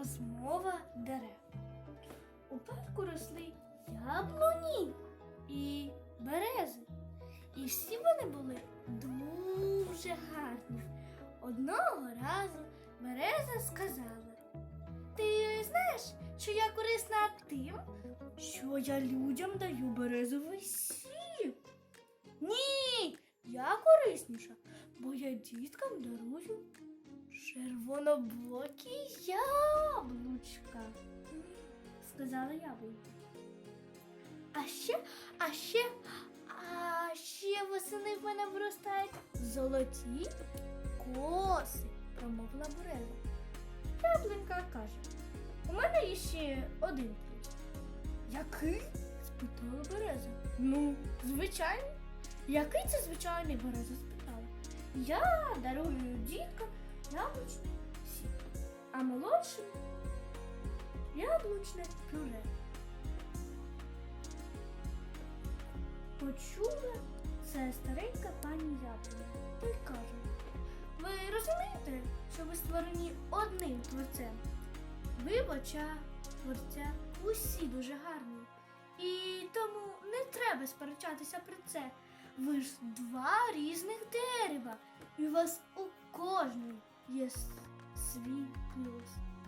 Розмова дерев. У парку росли яблуні і берези. І всі вони були дуже гарні. Одного разу береза сказала: Ти знаєш, що я корисна тим, що я людям даю березовий сік? Ні, я корисніша, бо я діткам дарую червоноблокі яблучка, сказала яблуко. А ще, а ще, а ще восени в мене виростають золоті коси, промовила Береза. Яблунька каже, у мене є ще один плюс. Який? спитала Береза. Ну, звичайний. Який це звичайний Береза спитала. Я дарую діткам яблучний сік, а молодшим яблучне пюре. Почула це старенька пані яблуня та й каже: Ви розумієте, що ви створені одним творцем? Ви в очах творця усі дуже гарні. І тому не треба сперечатися про це. Ви ж два різних дерева, і у вас у кожного Yes, three plus.